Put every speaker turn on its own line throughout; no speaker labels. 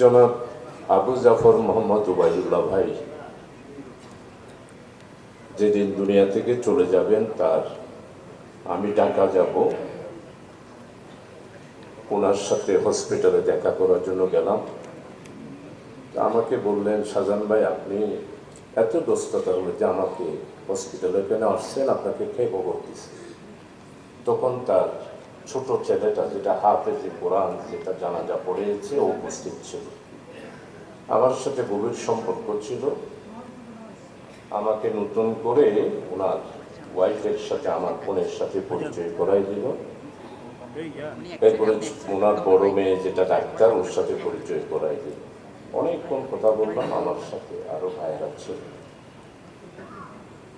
জনাব আবু জাফর মোহাম্মদ উবাইদুল্লাহ ভাই, যেদিন দুনিয়া থেকে চলে যাবেন তার, আমি ঢাকা যাব। ওনার সাথে হসপিটালে দেখা করার জন্য গেলাম। আমাকে বললেন শাহজান ভাই, আপনি এত ব্যস্ততা হলো যে আমাকে হসপিটালে কেন আসছেন? আপনাকে কে খবর দিচ্ছে তখন তার ছোট ছেলেটা যেটা হাফেজে কোরআন, যেটা জানাজা পড়েছে, ও উপস্থিত ছিল। আমার সাথে গভীর সম্পর্ক ছিল। আমাকে নতুন করে ওনার ওয়াইফের সাথে, আমার বোনের সাথে পরিচয় করাই দিল। এরপরে ওনার বড় মেয়ে যেটা ডাক্তার, ওর সাথে পরিচয় করাই দিল। অনেকক্ষণ কথা বললাম, আমার সাথে আরও ভাইয়েরা ছিল।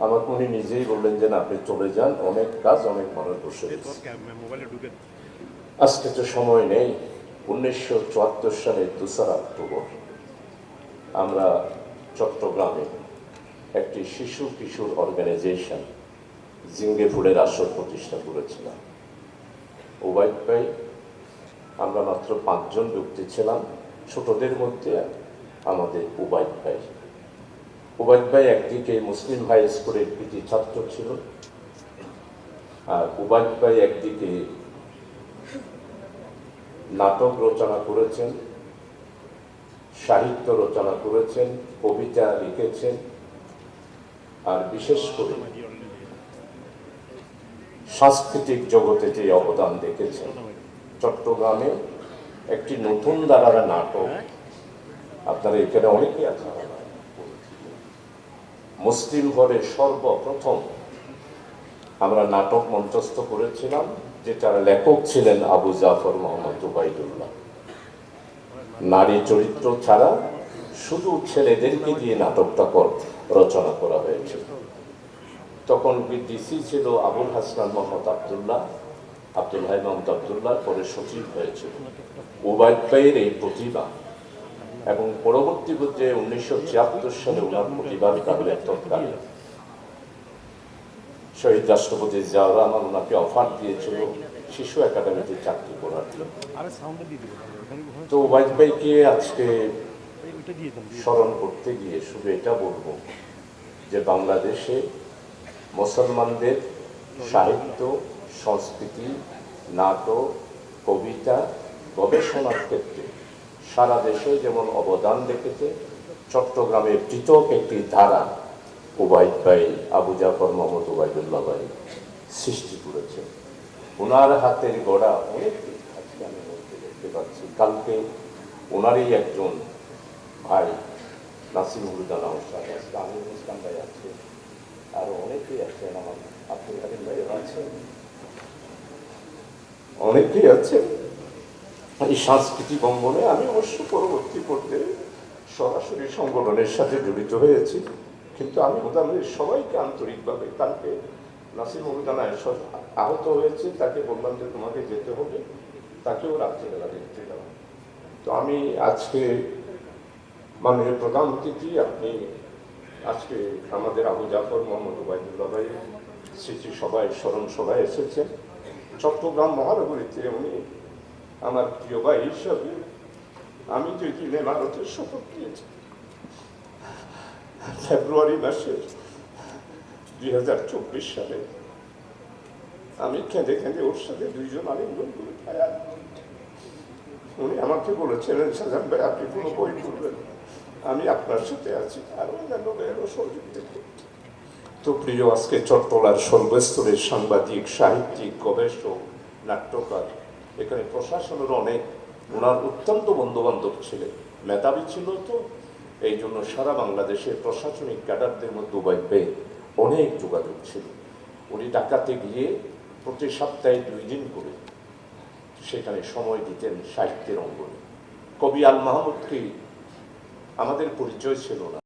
আমাকে উনি নিজেই বললেন যে না আপনি চলে যান। অনেক কাজ অনেক মানুষ বসে আজকে তো সময় নেই। উনিশশো চুয়াত্তর সালের দোসরা অক্টোবর আমরা চট্টগ্রামে একটি শিশু কিশোর অর্গানাইজেশন জিঙ্গে ফুলের আসর প্রতিষ্ঠা করেছিলাম। ওবায়দ ভাই আমরা মাত্র পাঁচজন ব্যক্তি ছিলাম। ছোটদের মধ্যে আমাদের উবায়দ ভাই। উবায়দ ভাই একদিকে মুসলিম হাই স্কুলের কৃতি ছাত্র ছিল, আর উবায়দ ভাই একদিকে নাটক রচনা করেছেন, সাহিত্য রচনা করেছেন, কবিতা লিখেছেন, আর বিশেষ করে সাংস্কৃতিক জগতে যে অবদান রেখেছেন চট্টগ্রামে একটি নতুন ধারার নাটক, আপনারা এখানে অনেকেই আছেন। মুসলিম ঘরে সর্বপ্রথম আমরা নাটক মঞ্চস্থ করেছিলাম, যেটার লেখক ছিলেন আবু জাফর মোহাম্মদ উবাইদুল্লাহ। নারী চরিত্র ছাড়া শুধু ছেলেদেরকে দিয়ে নাটকটা রচনা করা হয়েছিল। তখন ডিসি ছিল আবুল হাসনান মোহাম্মদ আবদুল্লাহ, আব্দুল হাই মোহাম্মদ আবদুল্লাহ পরে সচিব হয়েছিল। উবায়দ এই প্রতিভা এবং পরবর্তী পর্যায়ে উনিশশো ছিয়াত্তর সালে ওনার প্রতিভার কারণে তৎকালীন শহীদ রাষ্ট্রপতি জিয়াউর রহমান ওনাকে অফার দিয়েছিল শিশু একাডেমিতে চাকরি করার তো ওবায়দ ভাইকে আজকে স্মরণ করতে গিয়ে শুধু এটা বলব যে বাংলাদেশে মুসলমানদের সাহিত্য সংস্কৃতি নাটক কবিতা গবেষণার ক্ষেত্রে সারা দেশে যেমন অবদান রেখেছে, চট্টগ্রামে পৃথক একটি ধারা ওবায়দ ভাই আবু জাফর মোহাম্মদ ওবায়দুল্লাহ ভাই সৃষ্টি করেছে। ওনার হাতের গড়া অনেক আজকে আমি দেখতে পাচ্ছি। কালকে ওনারই একজন ভাই, নাসিমুল আছে আমিরুল ইসলাম ভাই আছে, আরও অনেকেই আছেন আমার আব্দুল হালিম ভাই আছেন, অনেকেই আছে এই সাংস্কৃতিক অঙ্গনে আমি অবশ্য পরবর্তী পর্যায়ে সরাসরি সংগঠনের সাথে জড়িত হয়েছি। কিন্তু আমি মোটামুটি সবাইকে আন্তরিকভাবে কালকে নাসির উদ্দানায় আহত হয়েছে, তাকে বললাম যে তোমাকে যেতে হবে, তাকেও রাত্রিবেলা দেখতে গেলাম। তো আমি আজকে মাননীয় প্রধান অতিথি, আপনি আজকে আমাদের আবু জাফর মোহাম্মদ উবায়দুল্লাহ ভাই স্মৃতি সভায়, স্মরণ সভায় এসেছেন। চট্টগ্রাম মহানগরীতে উনি আমার প্রিয় ভাই হিসাবে আমি যে দিনে ভারতের শপথ নিয়েছি। ফেব্রুয়ারি মাসের দুই হাজার চব্বিশ সালে আমি কেঁদে কেঁদে ওর সাথে দুইজন আলিঙ্গন করে উনি আমাকে বলেছিলেন, সাজান ভাই, আপনি কোনো বই করবেন আমি আপনার সাথে আছি, আর তো প্রিয়, আজকে চট্টলার সর্বস্তরের সাংবাদিক, সাহিত্যিক, গবেষক, নাট্যকার এখানে প্রশাসনের অনেক ওনার অত্যন্ত বন্ধুবান্ধব ছিলেন। মেধাবী ছিল তো এই জন্য সারা বাংলাদেশের প্রশাসনিক ক্যাডারদের মধ্যে উবাই পেয়ে অনেক যোগাযোগ ছিল। উনি ডাকাতে গিয়ে প্রতি সপ্তাহে দুই দিন করে সেখানে সময় দিতেন সাহিত্যের অঙ্গনে। কবি আল মাহমুদকে আমাদের পরিচয় ছিল না।